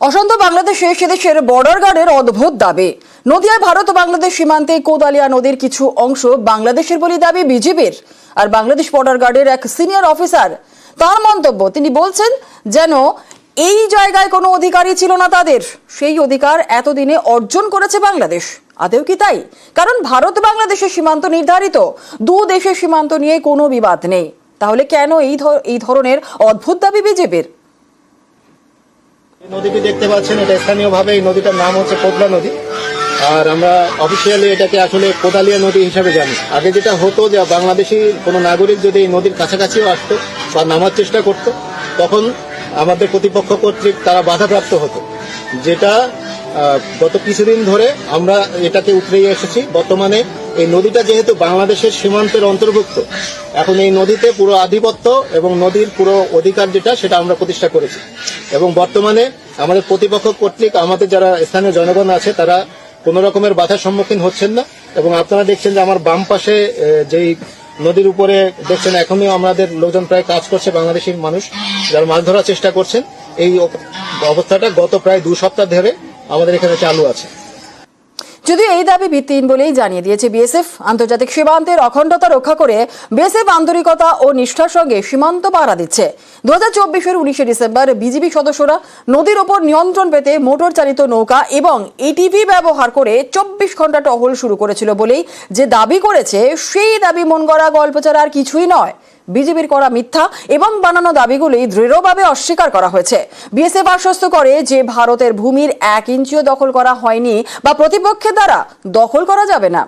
অশান্ত বাংলাদেশে সেদেশের বর্ডার গার্ডের অদ্ভুত দাবি। নদিয়ায় ভারত ও বাংলাদেশ সীমান্তে কোদালিয়া নদীর কিছু অংশ বাংলাদেশের বলে দাবি বিজেপির। আর বাংলাদেশ বর্ডার গার্ডের এক সিনিয়র অফিসার তার মন্তব্য, তিনি বলছেন যেন এই জায়গায় কোনো অধিকারই ছিল না তাদের। সেই অধিকার এতদিনে অর্জন করেছে বাংলাদেশ। আদেও কি তাই? কারণ ভারত বাংলাদেশের সীমান্ত নির্ধারিত। দু দেশের সীমান্ত নিয়ে কোনো বিবাদ নেই। তাহলে কেন এই এই ধরনের অদ্ভুত দাবি বিজেপির? নদীটি দেখতে পাচ্ছেন, এটা স্থানীয়ভাবে এই নদীটার নাম হচ্ছে কোদলা নদী। আর আমরা অফিসিয়ালি এটাকে আসলে কোদালিয়া নদী হিসাবে জানি। আগে যেটা হতো যে বাংলাদেশি কোনো নাগরিক যদি এই নদীর কাছাকাছিও আসতো বা নামার চেষ্টা করত, তখন আমাদের প্রতিপক্ষ কর্তৃক তারা বাধাপ্রাপ্ত হতো। যেটা গত কিছুদিন ধরে আমরা এটাকে উতরিয়ে এসেছি। বর্তমানে এই নদীটা যেহেতু বাংলাদেশের সীমান্তের অন্তর্ভুক্ত, এখন এই নদীতে পুরো আধিপত্য এবং নদীর পুরো অধিকার যেটা, সেটা আমরা প্রতিষ্ঠা করেছি। এবং বর্তমানে আমাদের প্রতিপক্ষ কর্তৃক আমাদের যারা স্থানীয় জনগণ আছে, তারা কোন রকমের বাধার সম্মুখীন হচ্ছেন না। এবং আপনারা দেখছেন যে আমার বাম পাশে যেই নদীর উপরে দেখছেন, এখনই আমাদের লোকজন প্রায় কাজ করছে, বাংলাদেশি মানুষ যারা মাছ ধরার চেষ্টা করছেন। এই অবস্থাটা গত প্রায় দু সপ্তাহ ধরে আমাদের এখানে চালু আছে। যদিও এই দাবি ভিত্তিহীন বলেই জানিয়ে দিয়েছে বিএসএফ, আন্তর্জাতিক সীমান্তের অখণ্ডতা রক্ষা করে বিএসএফ আন্তরিকতা ও নিষ্ঠার সঙ্গে সীমান্ত পাহারা দিচ্ছে। দু হাজার চব্বিশের উনিশে ডিসেম্বর বিজিবি সদস্যরা নদীর ওপর নিয়ন্ত্রণ পেতে মোটর চালিত নৌকা এবং এটিভি ব্যবহার করে চব্বিশ ঘণ্টা টহল শুরু করেছিল বলেই যে দাবি করেছে, সেই দাবি মন গড়া গল্প ছাড়া আর কিছুই নয়। বিজেপির করা মিথ্যা এবং বানানো দাবিগুলি দৃঢ়ভাবে অস্বীকার করা হয়েছে। বিএসএফ আশ্বস্ত করে যে ভারতের ভূমির এক ইঞ্চিও দখল করা হয়নি বা প্রতিপক্ষের দ্বারা দখল করা যাবে না।